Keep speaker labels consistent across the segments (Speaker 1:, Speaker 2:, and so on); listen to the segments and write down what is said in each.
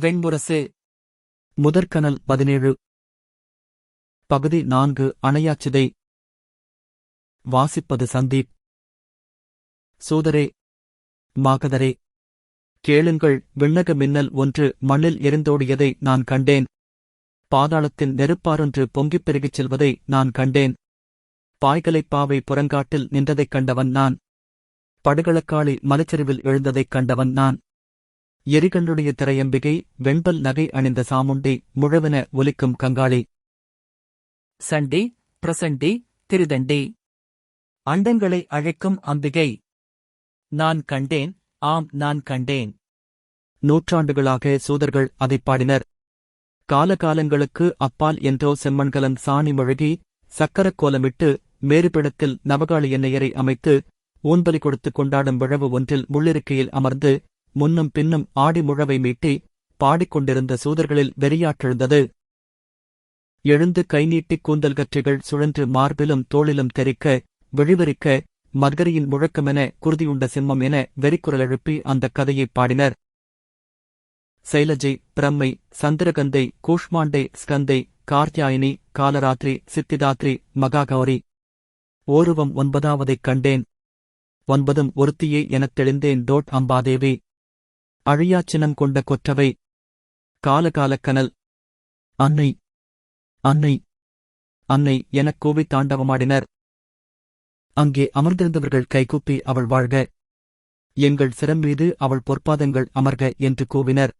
Speaker 1: வெண்புரசு
Speaker 2: முதற்கனல் பதினேழு. பகுதி நான்கு அணையாச்சிதை. வாசிப்பது சந்தீப். சூதரே. மாகதரே. கேளுங்கள் விண்ணக மின்னல் ஒன்று மண்ணில் எரிந்தோடியதை நான் கண்டேன். பாதாளத்தில் நெருப்பாரொன்று பொங்கிப் பெருகிச் செல்வதை நான் கண்டேன். பாய்கலைப் பாவை புறங்காட்டில் நின்றதைக் கண்டவன் நான். படுகளக்காளி மலைச்சரிவில் எழுந்ததைக் கண்டவன் நான். எரிகளுடைய திரையம்பிகை வெண்பல் நகை அணிந்த சாமுண்டி முழவென ஒலிக்கும் கங்காளி.
Speaker 1: சண்டி பிரசண்டி திருதண்டி. அண்டங்களை அழைக்கும் அம்பிகை. நான் கண்டேன் ஆம் நான் கண்டேன்.
Speaker 2: நூற்றாண்டுகளாக சூதர்கள் அதைப் பாடினர். காலகாலங்களுக்கு அப்பால் என்றோ செம்மண்கலன் சாணி முழுகி சக்கரக் கோலமிட்டு மேறுபிடத்தில் நவகாளி எண்ணெயரை அமைத்து ஊன்பலி கொடுத்துக் கொண்டாடும் விழவு ஒன்றில் முள்ளிருக்கையில் அமர்ந்து முன்னும் பின்னும் ஆடி முழவை மீட்டி பாடிக்கொண்டிருந்த சூதர்களில் வெறியாற்றெழுந்தது. எழுந்து கைநீட்டிக் கூந்தல் கற்றிகள் சுழன்று மார்பிலும் தோளிலும் தெறிக்க விழிவெறிக்க மர்கரியின் முழக்கமென குருதியுண்ட சிம்மம் என வெறிக்குரல் எழுப்பி அந்தக் கதையைப் பாடினர். சைலஜை பிரம்மை சந்திரகந்தை கூஷ்மாண்டை ஸ்கந்தை கார்த்தியாயினி காலராத்திரி சித்திதாத்ரி மகாகௌரி. ஓருவம் ஒன்பதாவதைக் கண்டேன். ஒன்பதும் ஒருத்தியே எனத் தெளிந்தேன் டோட் அம்பாதேவி. அழியாச்சினம் கொண்ட கொற்றவை. காலகாலக் கனல் அன்னை. அன்னை. அன்னை எனக் கூவித் தாண்டவமாடினர். அங்கே அமர்ந்திருந்தவர்கள் கைகூப்பி அவள் வாழ்க. எங்கள் சிரம் மீது அவள் பொற்பாதங்கள் அமர்க என்று கூவினர்.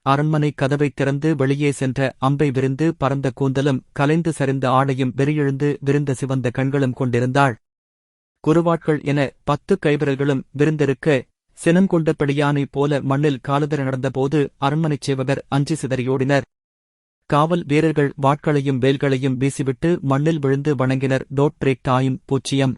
Speaker 2: அரண்மனை கதவைத் திறந்து வெளியே சென்ற அம்பை விரிந்து பறந்த கூந்தலும் கலைந்து சரிந்த ஆடையும் வெறியெழுந்து விருந்த சிவந்த கண்களும் கொண்டிருந்தாள். குருவாட்கள் என பத்து கைவிரல்களும் விருந்திருக்க சினங்கொண்ட பிடியானைப் போல மண்ணில் காலுதர நடந்தபோது அரண்மனைச் சேவகர் அஞ்சி சிதறியோடினர். காவல் வீரர்கள் வாட்களையும் வேல்களையும் வீசிவிட்டு மண்ணில் விழுந்து வணங்கினர். டோட் பிரேக் தாயும் பூச்சியம்.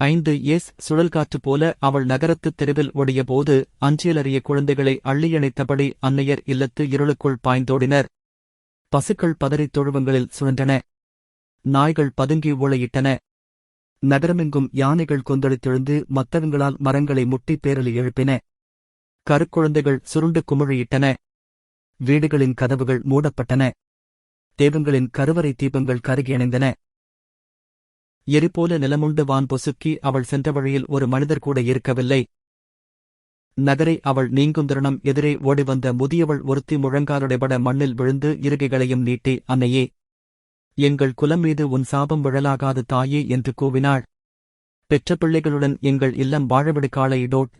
Speaker 2: ஐந்து எஸ் சுழல்காற்று போல அவள் நகரத்துத் தெருவில் ஓடியபோது அஞ்சியலறிய குழந்தைகளை அள்ளியணைத்தபடி அன்னையர் இல்லத்து இருளுக்குள் பாய்ந்தோடினர். பசுக்கள் பதறித் தொழுவங்களில் சுழன்றன. நாய்கள் பதுங்கி ஊளையிட்டன நகரமெங்கும் யானைகள் கொந்தளித்தெழுந்து மத்தவங்களால் மரங்களை முட்டி பேரலி எழுப்பின. கருக்குழந்தைகள் சுருண்டு குமிழியிட்டன. வீடுகளின் கதவுகள் மூடப்பட்டன. தேவங்களின் கருவறை தீபங்கள் கருகியணைந்தன எரிபோல நிலமுண்டு வான் பொசுக்கி அவள் சென்ற வழியில் ஒரு மனிதர் கூட இருக்கவில்லை. நகரை அவள் நீங்கும் தருணம் எதிரே ஓடிவந்த முதியவள் ஒருத்தி முழங்காலுடைபட மண்ணில் விழுந்து இருகைகளையும் நீட்டி அன்னையே எங்கள் குலம் மீது உன் சாபம் விழலாகாது தாயே என்று கூவினாள். பெற்ற பிள்ளைகளுடன் எங்கள் இல்லம் வாழவிடு காளையிடோட்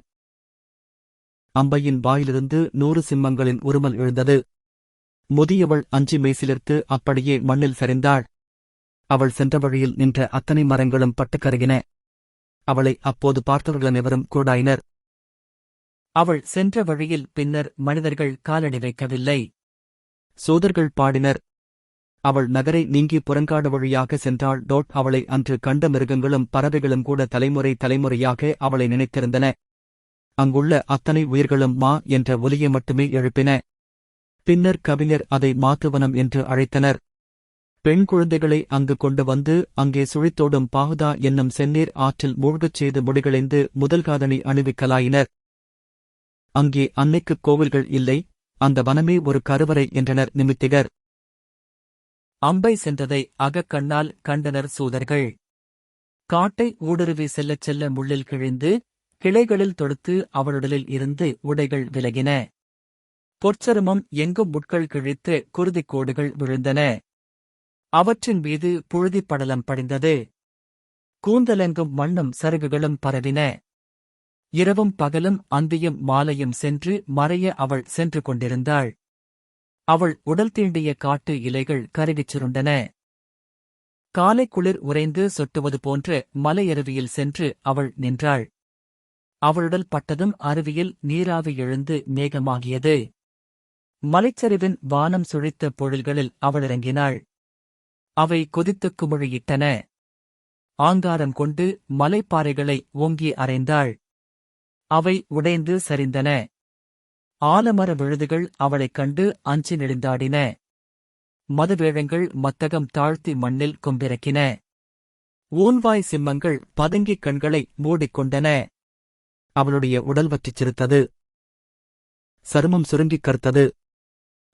Speaker 2: அம்பையின் வாயிலிருந்து நூறு சிம்மங்களின் உருமல் எழுந்தது. முதியவள் அஞ்சி மெய்சிலிர்த்து அப்படியே மண்ணில் சரிந்தாள். அவள் சென்ற வழியில் நின்ற அத்தனை மரங்களும் பட்டுக்கருகின. அவளை அப்போது பார்த்தவர்கள் அனைவரும் கூடாயினர்.
Speaker 1: அவள் சென்ற வழியில் பின்னர் மனிதர்கள் காலடி வைக்கவில்லை.
Speaker 2: சோதர்கள் பாடினர். அவள் நகரை நீங்கி புறங்காடு வழியாக சென்றாள். டோட் அவளை அன்று கண்ட மிருகங்களும் பறவைகளும் கூட தலைமுறை தலைமுறையாக அவளை நினைத்திருந்தன. அங்குள்ள அத்தனை உயிர்களும் மா என்ற ஒலியை மட்டுமே எழுப்பின. பின்னர் கவிஞர் அதை மாத்துவனம் என்று அழைத்தனர். பெண் குழந்தைகளை அங்கு கொண்டு வந்து அங்கே சுழித்தோடும் பாகுதா என்னும் செந்நீர் ஆற்றில் மூழ்கச் செய்து முடிகளைந்து முதல்காதணி அணிவிக்கலாயினர். அங்கே அன்னைக்குக் கோவில்கள் இல்லை. அந்த வனமே ஒரு கருவறை என்றனர் நிமித்திகர்.
Speaker 1: அம்பை சென்றதை அகக்கண்ணால் கண்டனர் சூதர்கள். காட்டை ஊடுருவி செல்லச் செல்ல முள்ளில் கிழிந்து கிளைகளில் தொடுத்து அவளுடலில் இருந்து உடைகள் விலகின. பொற்சருமம் எங்கும் முட்கள் கிழித்து குருதிக் கோடுகள் விழுந்தன. அவற்றின் மீது புழுதிப் படலம் படிந்தது. கூந்தலெங்கும் மண்ணும் சருகுகளும் பரவின. இரவும் பகலும் அந்தியும் மாலையும் சென்று மறைய அவள் சென்று கொண்டிருந்தாள். அவள் உடல் தீண்டிய காட்டு இலைகள் கருகிச் சுருண்டன. காலை குளிர் உறைந்து சொட்டுவது போன்ற மலையருவியில் சென்று அவள் நின்றாள். அவளுடல் பட்டதும் அருவியில் நீராவி எழுந்து மேகமாகியது. மலைச்சரிவின் வானம் சுழித்த பொழில்களில் அவள் இறங்கினாள். அவை கொதித்துக் குமிழியிட்டன. ஆங்காரம் கொண்டு மலைப்பாறைகளை ஓங்கி அறைந்தாள். அவை உடைந்து சரிந்தன. ஆலமர விழுதுகள் அவளைக் கண்டு அஞ்சி நெடுந்தாடின. மதுவேழங்கள் மத்தகம் தாழ்த்தி மண்ணில் கொம்பிறக்கின. ஊன்வாய் சிம்மங்கள் பதுங்கிக் கண்களை மூடிக்கொண்டன. அவளுடைய உடல் வற்றிச் சிரித்தது.
Speaker 2: சருமம் சுருங்கிக் கருத்தது.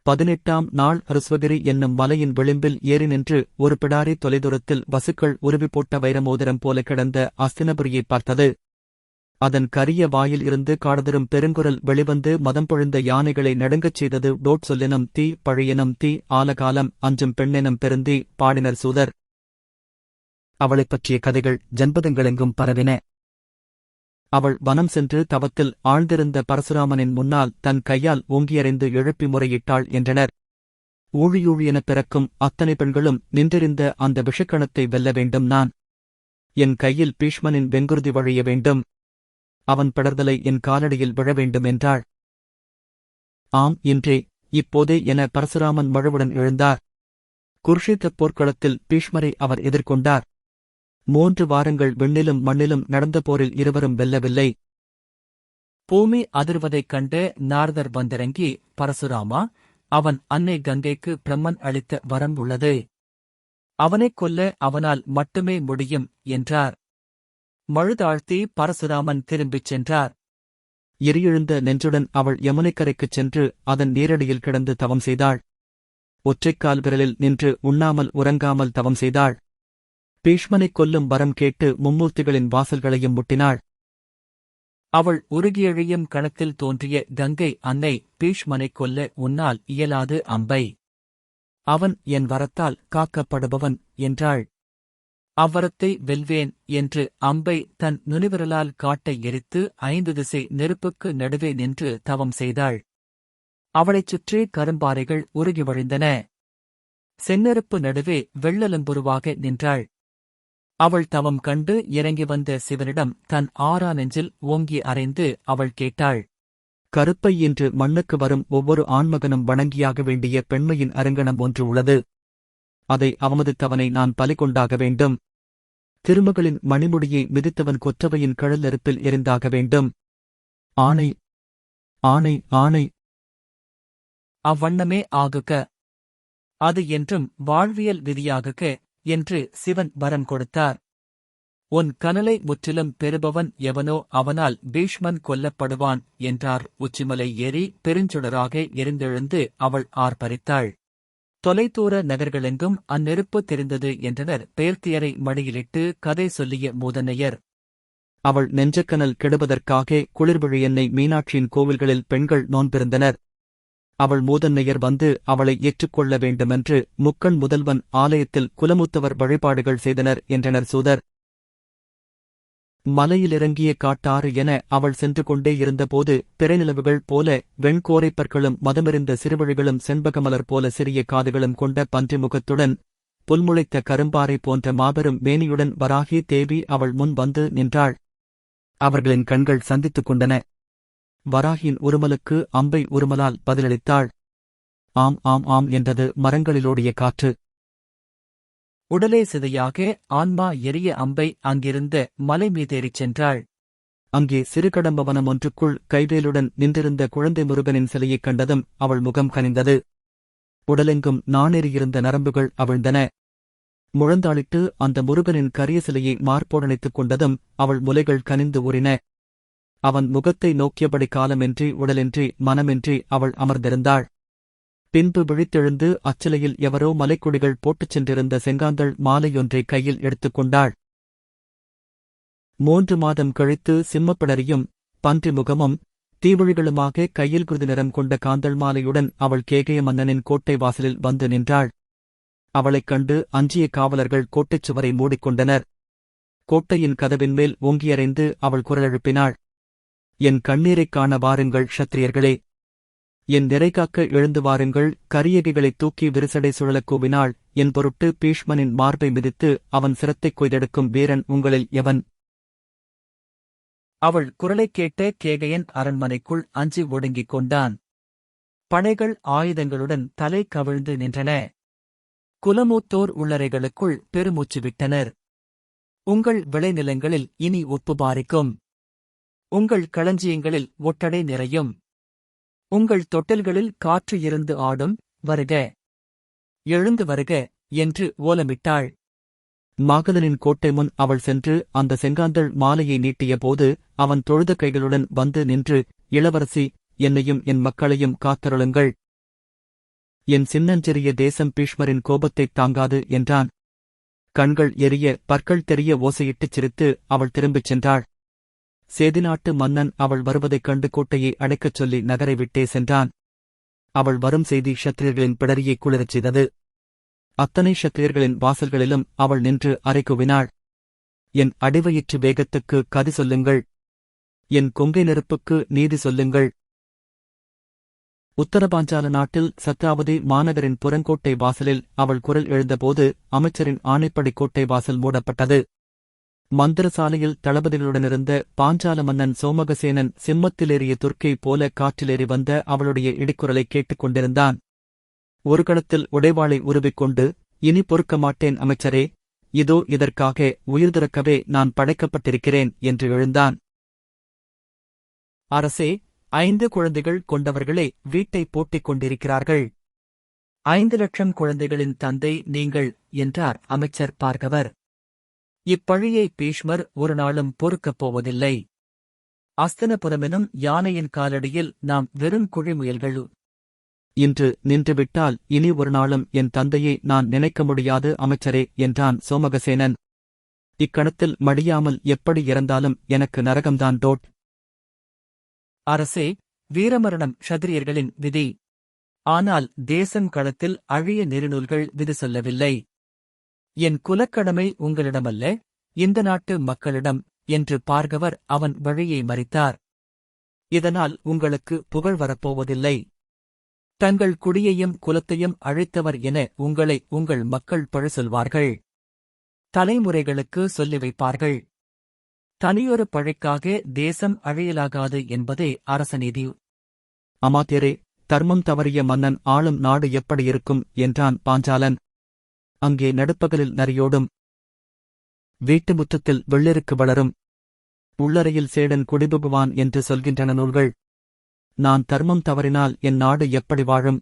Speaker 2: பதினெட்டாம் நாள் ஹருஸ்வகிரி என்னும் மலையின் விளிம்பில் ஏறி நின்று ஒரு பிடாரி தொலைதூரத்தில் வசுக்கள் உருவி போட்ட வைரமோதிரம் போல கிடந்த அஸ்தினபுரியைப் பார்த்தது. அதன் கரிய வாயில் இருந்து காடதரும் பெருங்குரல் வெளிவந்து மதம் பொழிந்த யானைகளை நடுங்கச் செய்தது டோட் சொல்லினம் தீ பழையனம் தீ ஆலகாலம் அஞ்சும் பெண்ணெனம் பெருந்தி பாடினர் சூதர். அவளைப் பற்றிய கதைகள் ஜன்பதங்களெங்கும் பரவின. அவள் வனம் சென்று தவத்தில் ஆழ்ந்திருந்த பரசுராமனின் முன்னால் தன் கையால் ஓங்கியறிந்து எழுப்பி முறையிட்டாள் என்றனர். ஊழியூழியெனப் பிறக்கும் அத்தனை பெண்களும் நின்றிருந்த அந்த விஷக்கணத்தை வெல்ல வேண்டும் நான். என் கையில் பீஷ்மனின் வெங்குருதி வழிய வேண்டும். அவன் படர்தலை என் காலடியில் விழ வேண்டும் என்றாள். ஆம் இன்றே இப்போதே என பரசுராமன் மழுவுடன் எழுந்தார். குருஷேத்திரப் போர்க்களத்தில் பீஷ்மரை அவர் எதிர்கொண்டார். மூன்று வாரங்கள் விண்ணிலும் மண்ணிலும் நடந்த போரில் இருவரும் வெல்லவில்லை.
Speaker 1: பூமி அதிர்வதைக் கண்டு நாரதர் வந்திறங்கி பரசுராமா அவன் அன்னை கங்கைக்கு பிரம்மன் அளித்த வரம் உள்ளது. அவனைக் கொல்ல அவனால் மட்டுமே முடியும் என்றார். மழுதாழ்த்தி பரசுராமன் திரும்பிச் சென்றார்.
Speaker 2: எரியெழுந்த நெஞ்சுடன் அவள் யமுனைக்கரைக்குச் சென்று அதன் நீரடியில் கிடந்து தவம் செய்தாள். ஒற்றைக்கால் விரலில் நின்று உண்ணாமல் உறங்காமல் தவம் செய்தாள். பீஷ்மனைக் கொல்லும் வரம் கேட்டு மும்மூர்த்திகளின் வாசல்களையும் முட்டினாள்.
Speaker 1: அவள் உருகியழியும் கணத்தில் தோன்றிய கங்கை அன்னை பீஷ்மனைக் கொல்ல உன்னால் இயலாது அம்பை. அவன் என் வரத்தால் காக்கப்படுபவன் என்றாள். அவ்வரத்தை வெல்வேன் என்று அம்பை தன் நுனிவிரலால் காட்டை எரித்து ஐந்து திசை நெருப்புக்கு நடுவே நின்று தவம் செய்தாள். அவளைச் சுற்றி கரும்பாறைகள் உருகி வழிந்தன. செந்நெருப்பு நடுவே வெள்ளலம்புருவாக நின்றாள். அவள் தவம் கண்டு இறங்கி வந்த சிவனிடம் தன் ஆறா நெஞ்சில் ஓங்கி அறைந்து அவள் கேட்டாள்
Speaker 2: கருப்பை இன்று மண்ணுக்கு வரும் ஒவ்வொரு ஆண்மகனும் வணங்கியாக வேண்டிய பெண்மையின் அரங்கணம் ஒன்று உள்ளது. அதை அவமதித்தவனை நான் பலி கொண்டாக வேண்டும். திருமகளின் மணிமுடியை மிதித்தவன் கொற்றவையின் கழல் எரிந்தாக வேண்டும். ஆணை ஆணை ஆணை
Speaker 1: அவ்வண்ணமே ஆகுக. அது என்றும் வாழ்வியல் விதியாகுக என்று சிவன் வரம் கொடுத்தார். உன் கனலை முற்றிலும் பெறுபவன் எவனோ அவனால் பீஷ்மன் கொல்லப்படுவான் என்றார். உச்சிமலை ஏறி பெருஞ்சுடராக எரிந்தெழுந்து அவள் ஆர்ப்பரித்தாள். தொலைதூர நகர்களெங்கும் அந்நெருப்பு தெரிந்தது என்றனர். பெயர்த்தியரை மடியிலிட்டு கதை சொல்லிய மூதனையர்
Speaker 2: அவள் நெஞ்சக்கனல் கெடுவதற்காக குளிர்விழியன்னை மீனாட்சியின் கோவில்களில் பெண்கள் நோன்பிருந்தனர். அவள் மூதன்னையர் வந்து அவளை ஏற்றுக்கொள்ள வேண்டுமென்று முக்கண் முதல்வன் ஆலயத்தில் குலமுத்தவர் வழிபாடுகள் செய்தனர் என்றனர் சூதர். மலையிலிறங்கிய காட்டாறு என அவள் சென்று கொண்டே இருந்தபோது பிறைநிலவுகள் போல வெண்கோரைப்பற்களும் மதமிருந்த மதமெறிந்த சிறுவழிகளும் செண்பகமலர் போல சிறிய காதுகளும் கொண்ட பன்றி முகத்துடன் புல்முளைத்த கரும்பாறை போன்ற மாபெரும் மேனியுடன் வராகி தேவி அவள் முன் வந்து நின்றாள். அவர்களின் கண்கள் சந்தித்துக் கொண்டன. வராகியின் உருமலுக்கு அம்பை உருமலால் பதிலளித்தாள். ஆம் ஆம் ஆம் என்றது மரங்களிலோடிய காற்று.
Speaker 1: உடலே சிதையாக ஆன்மா எரிய அம்பை அங்கிருந்த மலை மீதேறிச் சென்றாள்.
Speaker 2: அங்கே சிறுகடம்பவனம் ஒன்றுக்குள் கைவேலுடன் நின்றிருந்த குழந்தை முருகனின் சிலையைக் கண்டதும் அவள் முகம் கனிந்தது. உடலெங்கும் நாணெறியிருந்த நரம்புகள் அவிழ்ந்தன. முழந்தாளிட்டு அந்த முருகனின் கரிய சிலையை மார்போடணைத்துக் கொண்டதும் அவள் முலைகள் கனிந்து ஊறின. அவன் முகத்தை நோக்கியபடி காலமின்றி உடலின்றி மனமின்றி அவள் அமர்ந்திருந்தாள். பின்பு விழித்தெழுந்து அச்சிலையில் எவரோ மலைக்குடிகள் போட்டுச் சென்றிருந்த செங்காந்தள் மாலையொன்றை கையில் எடுத்துக் கொண்டாள். மூன்று மாதம் கழித்து சிம்மப்பிடரியும் பன்றி முகமும் தீவழிகளுமாக கையில் குருதி நிறம் கொண்ட காந்தள் மாலையுடன் அவள் கேகய மன்னனின் கோட்டை வாசலில் வந்து நின்றாள். அவளைக் கண்டு அஞ்சிய காவலர்கள் கோட்டைச் சுவரை மூடிக்கொண்டனர் கோட்டையின் கதவின் மேல் ஓங்கியறைந்து அவள் குரலெழுப்பினாள். என் கண்ணீரைக் காண வாருங்கள் க்ஷத்திரியர்களே என் நிறைகாக்க எழுந்து வாருங்கள் கரியகைகளைத் தூக்கி விரிசடை சுழலக் கூவினாள் என் பொருட்டு பீஷ்மனின் மார்பை மிதித்து அவன் சிரத்தைக் கொய்தெடுக்கும் வீரன் உங்களில் எவன்?
Speaker 1: அவள் குரலைக் கேட்ட கேகையன் அரண்மனைக்குள் அஞ்சி ஒடுங்கிக் கொண்டான். படைகள் ஆயுதங்களுடன் தலை கவிழ்ந்து நின்றன. குலமூத்தோர் உள்ளறைகளுக்குள் பெருமூச்சு விட்டனர். உங்கள் விளைநிலங்களில் இனி உப்பு பாரிக்கும். உங்கள் களஞ்சியங்களில் ஒட்டடை நிறையும். உங்கள் தொட்டில்களில் காற்று இருந்து ஆடும் வருக. எழுந்து வருக என்று ஓலமிட்டாள்.
Speaker 2: மாகதனின் கோட்டை முன் அவள் சென்று அந்த செங்காந்தள் மாலையை நீட்டிய போது அவன் தொழுத கைகளுடன் வந்து நின்று இளவரசி என்னையும் என் மக்களையும் காத்தருளுங்கள். என் சின்னஞ்சிறிய தேசம் பீஷ்மரின் கோபத்தைத் தாங்காது என்றான். கண்கள் எரிய பற்கள் தெரிய ஓசையிட்டுச் சிரித்து அவள் திரும்பிச் சென்றாள். சேதிநாட்டு மன்னன் அவள் வருவதைக் கண்டு கோட்டையை அடைக்கச் சொல்லி நகரை விட்டே சென்றான். அவள் வரும் செய்தி ஷத்திரியர்களின் பிடரியை குளிரச் செய்தது. அத்தனை ஷத்திரியர்களின் வாசல்களிலும் அவள் நின்று அறைகுவினாள் என் அடிவயிற்று வேகத்துக்கு கதி சொல்லுங்கள். என் கொங்கை நெருப்புக்கு நீதி சொல்லுங்கள். உத்தரபாஞ்சால நாட்டில் சத்ராவதி மாநகரின் புறங்கோட்டை வாசலில் அவள் குரல் எழுந்தபோது அமைச்சரின் ஆணைப்படி கோட்டை வாசல் மூடப்பட்டது. மந்திரசாலையில் தளபதிகளுடனிருந்த பாஞ்சால மன்னன் சோமகசேனன் சிம்மத்திலேறிய துர்க்கை போல காற்றிலேறி வந்த அவளுடைய இடிக்குரலை கேட்டுக் கொண்டிருந்தான் ஒரு களத்தில் உடைவாளை உருவிக்கொண்டு இனி பொறுக்க மாட்டேன் அமைச்சரே இதோ இதற்காக உயிர் திறக்கவே நான் படைக்கப்பட்டிருக்கிறேன் என்று எழுந்தான்.
Speaker 1: அரசே ஐந்து குழந்தைகள் கொண்டவர்களே வீட்டை போட்டிக் கொண்டிருக்கிறார்கள். ஐந்து லட்சம் குழந்தைகளின் தந்தை நீங்கள் என்றார் அமைச்சர் பார்கவர். இப்பழியை பீஷ்மர் ஒரு நாளும் பொறுக்கப் போவதில்லை. அஸ்தனபுரமெனும் யானையின் காலடியில் நாம் வெறும் குழிமுயல்கள்
Speaker 2: இன்று நின்றுவிட்டால் இனி ஒரு நாளும் என் தந்தையை நான் நினைக்க முடியாது அமைச்சரே என்றான் சோமகசேனன். இக்கணத்தில் மடியாமல் எப்படி இறந்தாலும் எனக்கு நரகம்தான் டோட்.
Speaker 1: அரசே வீரமரணம் ஷத்திரியர்களின் விதி. ஆனால் தேசம் களத்தில் அழிய நெறிநூல்கள் விதி சொல்லவில்லை. என் குலக்கடமை உங்களிடமல்ல இந்த நாட்டு மக்களிடம் என்று பார்கவர் அவன் வழியை மறித்தார். இதனால் உங்களுக்கு புகழ் வரப்போவதில்லை. தங்கள் குடியையும் குலத்தையும் அழைத்தவர் என உங்களை உங்கள் மக்கள் பழ சொல்வார்கள். தலைமுறைகளுக்கு சொல்லி வைப்பார்கள். தனியொரு பழைக்காக தேசம் அழியலாகாது என்பதே அரசநீதி
Speaker 2: அமாத்தியரே தர்மம் தவறிய மன்னன் ஆளும் நாடு எப்படி இருக்கும் என்றான் பாஞ்சாலன். அங்கே நடுப்பகலில் நரியோடும் வீட்டு முற்றத்தில் வெள்ளெருக்கு வளரும் உள்ளறையில் சேடன் குடிபுகுவான் என்று சொல்கின்றன நூல்கள். நான் தர்மம் தவறினால் என் நாடு எப்படி வாழும்?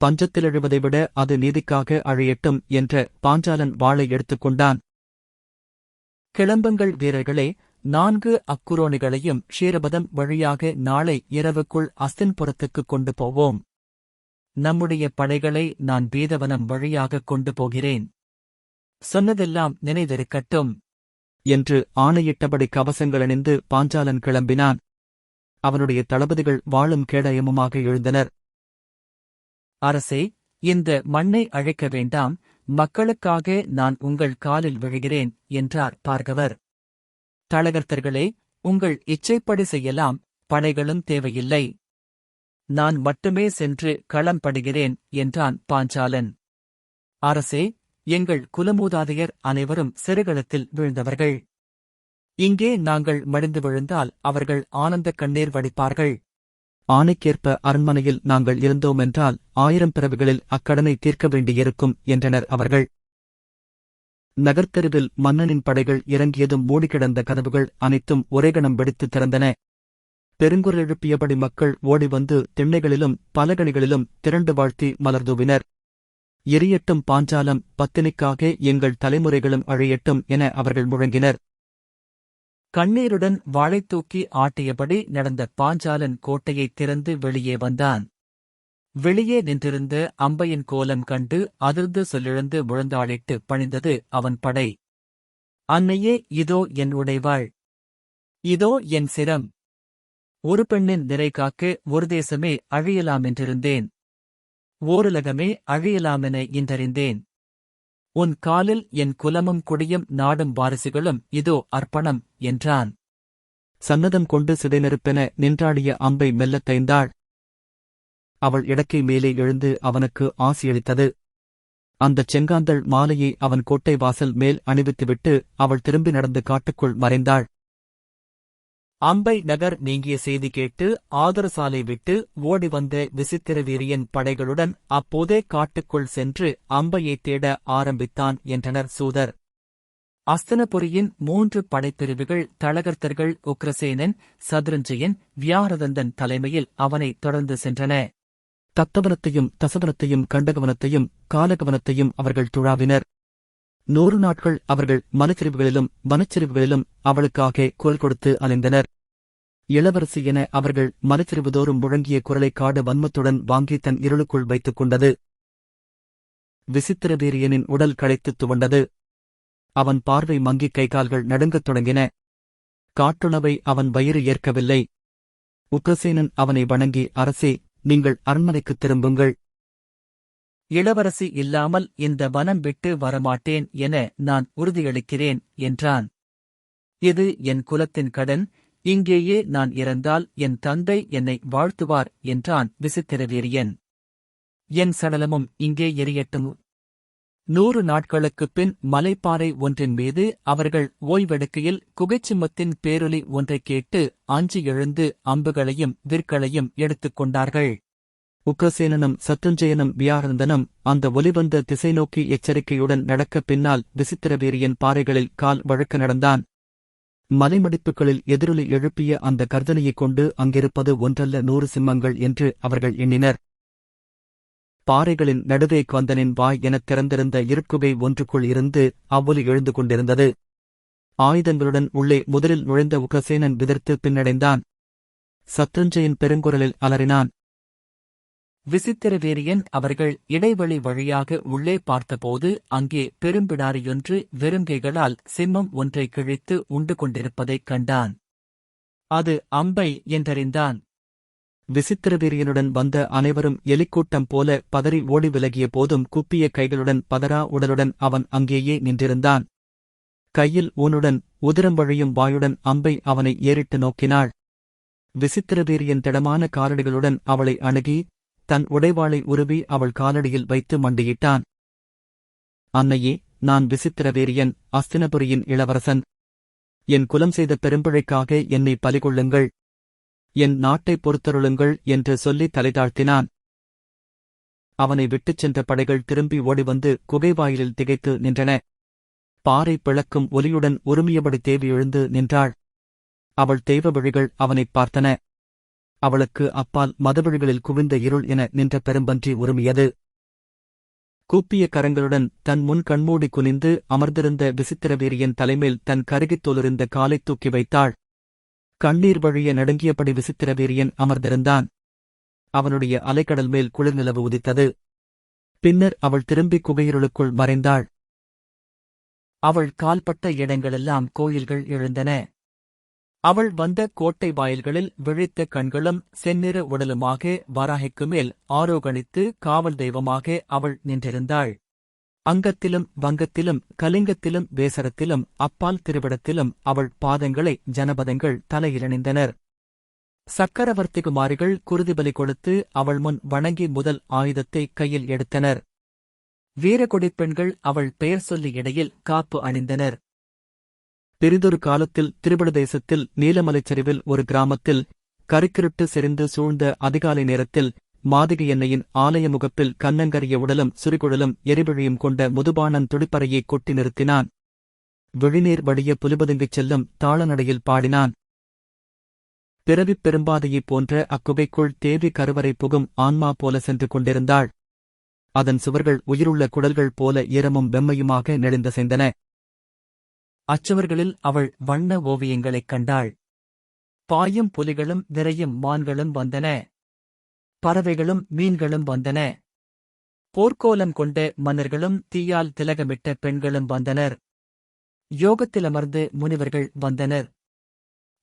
Speaker 2: பஞ்சத்தில் எழுவதை விட அது நீதிக்காக அழையட்டும் என்ற பாஞ்சாலன் வாளை எடுத்துக்கொண்டான்
Speaker 1: கிளம்பங்கள் வீரர்களே நான்கு அக்குரோணிகளையும் ஷீரபதம் வழியாக நாளை இரவுக்குள் அஸ்தின்புரத்துக்குக் கொண்டு போவோம். நம்முடைய படைகளை நான் பீதவனம் வழியாகக் கொண்டு போகிறேன். சொன்னதெல்லாம் நினைவிருக்கட்டும்
Speaker 2: என்று ஆணையிட்டபடி கவசங்களணிந்து பாஞ்சாலன் கிளம்பினான். அவனுடைய தளபதிகள் வாழும் கேடயமுமாக எழுந்தனர்.
Speaker 1: அரசே இந்த மண்ணை அழைக்க வேண்டாம். மக்களுக்காக நான் உங்கள் காலில் விழுகிறேன் என்றார் பார்கவர். தளகர்த்தர்களே உங்கள் இச்சைப்படி செய்யலாம். படைகளும் தேவையில்லை. நான் மட்டுமே சென்று களம்படுகிறேன் என்றான் பாஞ்சாலன். அரசே எங்கள் குலமூதாதையர் அனைவரும் சிறுகளத்தில் வீழ்ந்தவர்கள். இங்கே நாங்கள் மடிந்து விழுந்தால் அவர்கள் ஆனந்தக் கண்ணீர் வடிப்பார்கள்.
Speaker 2: ஆணைக்கேற்ப அரண்மனையில் நாங்கள் இருந்தோமென்றால் ஆயிரம் பிறவுகளில் அக்கடனை தீர்க்க வேண்டியிருக்கும் என்றனர் அவர்கள். நகர்த்தெருவில் மன்னனின் படைகள் இறங்கியதும் மூடிக்கிடந்த கதவுகள் அனைத்தும் ஒரே கணம் வெடித்து திறந்தன. பெருங்குரல் எழுப்பியபடி மக்கள் ஓடி வந்து திண்ணைகளிலும் பலகணிகளிலும் திரண்டு வாழ்த்தி மலர்தூவினர். எரியட்டும் பாஞ்சாலம் பத்தினிக்காக எங்கள் தலைமுறைகளும் அழியட்டும் என அவர்கள் முழங்கினர்.
Speaker 1: கண்ணீருடன் வாழைத்தூக்கி ஆட்டியபடி நடந்த பாஞ்சாலன் கோட்டையைத் திறந்து வெளியே வந்தான். வெளியே நின்றிருந்த அம்பையின் கோலம் கண்டு அதிர்ந்து சொல்லிழந்து முழந்தாளிட்டு பணிந்தது அவன் படை. அன்னையே இதோ என் உடைவாள். இதோ என் சிரம். ஒரு பெண்ணின் நிறை காக்க ஒரு தேசமே அழியலாமென்றிருந்தேன். ஓருலகமே அழியலாமென இன்றறிந்தேன். உன் காலில் என் குலமும் குடியும் நாடும் வாரிசுகளும் இதோ அர்ப்பணம் என்றான்.
Speaker 2: சன்னதம் கொண்டு சிதைநெருப்பென நின்றாடிய அம்பை மெல்லத் தைந்தாள் அவள் இடக்கை மேலே எழுந்து அவனுக்கு ஆசியளித்தது அந்தச் செங்காந்தள் மாலையை அவன் கோட்டை வாசல் மேல் அணிவித்துவிட்டு அவள் திரும்பி நடந்து காட்டுக்குள் மறைந்தாள்.
Speaker 1: அம்பை நகர் நீங்கிய செய்தி கேட்டு ஆதரசாலை விட்டு ஓடி வந்த விசித்திர வீரியன் படைகளுடன் அப்போதே காட்டுக்குள் சென்று அம்பையைத் தேட ஆரம்பித்தான் என்றனர் சூதர். அஸ்தனபுரியின் மூன்று படைப்பிரிவுகள் தளகர்த்தர்கள் உக்ரசேனன் சதுரஞ்சயன் வியாரதந்தன் தலைமையில் அவனை தொடர்ந்து சென்றன.
Speaker 2: தத்தவனத்தையும் தசவனத்தையும் கண்டகவனத்தையும் காலகவனத்தையும் அவர்கள் துழாவினர். நூறு நாட்கள் அவர்கள் மனச்சரிவுகளிலும் வனச்சரிவுகளிலும் அவளுக்காக குரல் கொடுத்து அலைந்தனர். இளவரசி என அவர்கள் மனச்சரிவுதோறும் முழங்கிய குரலை காடு வன்மத்துடன் வாங்கி தன் இருளுக்குள் வைத்துக் கொண்டது. விசித்திரவீரியனின் உடல் களைத்துத் துவண்டது. அவன் பார்வை மங்கிக் கைகால்கள் நடுங்கத் தொடங்கின. காட்டுணவை அவன் வயிறு ஏற்கவில்லை. உக்ரசேனன் அவனை வணங்கி அரசே நீங்கள் அரண்மனைக்குத் திரும்புங்கள்.
Speaker 1: இளவரசி இல்லாமல் இந்த வனம் விட்டு வரமாட்டேன் என நான் உறுதியளிக்கிறேன் என்றான். இது என் குலத்தின் கடன் இங்கேயே நான் இறந்தால் என் தந்தை என்னை வாழ்த்துவார் என்றான் விசித்திரவீரியன். என் சடலமும் இங்கே எரியட்டும். நூறு நாட்களுக்குப் பின் மலைப்பாறை ஒன்றின் மீது அவர்கள் ஓய்வெடுக்கையில் குகைச்சிம்மத்தின் பேரொலி ஒன்றைக் கேட்டு அஞ்சி எழுந்து அம்புகளையும் விற்களையும் எடுத்துக் கொண்டார்கள்.
Speaker 2: உக்ரசேனனும் சத்துஞ்சயனும் வியாரந்தனும் அந்த ஒலிவந்த திசை நோக்கி எச்சரிக்கையுடன் நடக்கப் பின்னால் விசித்திரவேரியின் பாறைகளில் கால் வழக்க நடந்தான். மலைமடிப்புகளில் எதிரொலி எழுப்பிய அந்த கர்தனையைக் கொண்டு அங்கிருப்பது ஒன்றல்ல நூறு சிம்மங்கள் என்று அவர்கள் எண்ணினர். பாறைகளின் நடுவே கந்தனின் வாய் எனத் திறந்திருந்த இருட்குகை ஒன்றுக்குள் இருந்து அவ்வொலி எழுந்து கொண்டிருந்தது. ஆயுதங்களுடன் உள்ளே முதலில் நுழைந்த உக்ரசேனன் விதிர்த்து பின்னடைந்தான். சத்ருஞ்சயன் பெருங்குரலில் அலறினான்.
Speaker 1: விசித்திரவேரியன் அவர்கள் இடைவெளி வழியாக உள்ளே பார்த்தபோது அங்கே பெரும்பிடாரியொன்று வெறுங்கைகளால் சிம்மம் ஒன்றை கிழித்து உண்டு கொண்டிருப்பதைக் கண்டான். அது அம்பை என்றறிந்தான்.
Speaker 2: விசித்திரவீரியனுடன் வந்த அனைவரும் எலிக்கூட்டம் போல பதறி ஓடி விலகிய போதும் குப்பிய கைகளுடன் பதறா உடலுடன் அவன் அங்கேயே நின்றிருந்தான். கையில் ஊனுடன் உதிரம் வழியும் வாயுடன் அம்பை அவனை ஏறிட்டு நோக்கினாள். விசித்திரவீரியன் திடமான காலடிகளுடன் அவளை அணுகி தன் உடைவாளை உருவி அவள் காலடியில் வைத்து மண்டியிட்டான். அன்னையே நான் விசித்திரவேரியன் அஸ்தினபுரியின் இளவரசன். என் குலம் செய்த பெரும்பிழைக்காக என்னை பலிகொள்ளுங்கள். என் நாட்டைப் பொறுத்தருளுங்கள் என்று சொல்லி தலைதாழ்த்தினான். அவனை விட்டுச் சென்ற படைகள் திரும்பி ஓடிவந்து குகைவாயிலில் திகைத்து நின்றன. பாறை பிளக்கும் ஒலியுடன் உருமியபடி தேவி எழுந்து நின்றாள். அவள் தெய்வ விழிகள் அவனைப் பார்த்தன. அவளுக்கு அப்பால் மதவிழிகளில் குவிந்த இருள் என நின்ற பெரும்பன்றி உருமியது. கூப்பிய கரங்களுடன் தன் முன் கண்மூடி குனிந்து அமர்ந்திருந்த விசித்திரவீரியின் தலைமேல் தன் கருகித் தோலிருந்த காலைத் தூக்கி வைத்தாள். கண்ணீர் வழிய நடுங்கியபடி விசித்திரவீரியன் அமர்ந்திருந்தான். அவனுடைய அலைக்கடல் மேல் குளிர்நிலவு உதித்தது. பின்னர் அவள் திரும்பி குகையிருளுக்குள் மறைந்தாள்.
Speaker 1: அவள் கால்பட்ட இடங்களெல்லாம் கோயில்கள் எழுந்தன. அவள் வந்த கோட்டை வாயில்களில் விழித்த கண்களும் செந்நிற உடலுமாக வராகைக்கு மேல் ஆரோகணித்து காவல் தெய்வமாக அவள் நின்றிருந்தாள். அங்கத்திலும் வங்கத்திலும் கலிங்கத்திலும் வேசரத்திலும் அப்பால் திருவிடத்திலும் அவள் பாதங்களை ஜனபதங்கள் தலையிலணிந்தனர். சக்கரவர்த்திகுமாரிகள் குருதிபலி கொடுத்து அவள் முன் வணங்கி முதல் ஆயுதத்தை கையில் எடுத்தனர். வீரகொடிப் பெண்கள் அவள் பெயர் சொல்லி இடையில் காப்பு அணிந்தனர்.
Speaker 2: பெரிதொரு காலத்தில் திருவிடதேசத்தில் நீலமலைச் சரிவில் ஒரு கிராமத்தில் கருக்கிருட்டு செறிந்து சூழ்ந்த அதிகாலை நேரத்தில் மாதிகை எண்ணெயின் ஆலய முகப்பில் கண்ணங்கரிய உடலும் சுருகுழலும் எரிவிழியும் கொண்ட முதுபானன் துடிப்பறையை கொட்டி நிறுத்தினான். விழிநீர் வழிய புலிபதுங்கிச் செல்லும் தாளநடையில் பாடினான். பிறவிப் பெரும்பாதையைப் போன்ற அக்குகைக்குள் தேவி கருவறை புகும் ஆன்மா போல சென்று கொண்டிருந்தாள். அதன் சுவர்கள் உயிருள்ள குடல்கள் போல ஈரமும் வெம்மையுமாக நெளிந்தசைந்தன
Speaker 1: அச்சவர்களில் அவள் வண்ண ஓவியங்களைக் கண்டாள். பாயும் புலிகளும் விரையும் மான்களும் வந்தன. பறவைகளும் மீன்களும் வந்தன. போர்க்கோலம் கொண்ட மன்னர்களும் தீயால் திலகமிட்ட பெண்களும் வந்தனர். யோகத்திலமர்ந்து முனிவர்கள் வந்தனர்.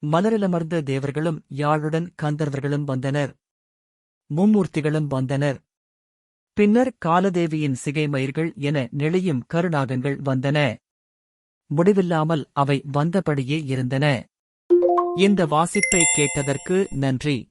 Speaker 1: மலரிலமர்ந்த தேவர்களும் யாழுடன் கந்தர்வர்களும் வந்தனர். மும்மூர்த்திகளும் வந்தனர். பின்னர் காலதேவியின் சிகைமயிர்கள் என நெளியும் கருணாகங்கள் வந்தன. முடிவில்லாமல் அவை வந்தபடியே இருந்தன. இந்த வாசிப்பை கேட்டதற்கு நன்றி.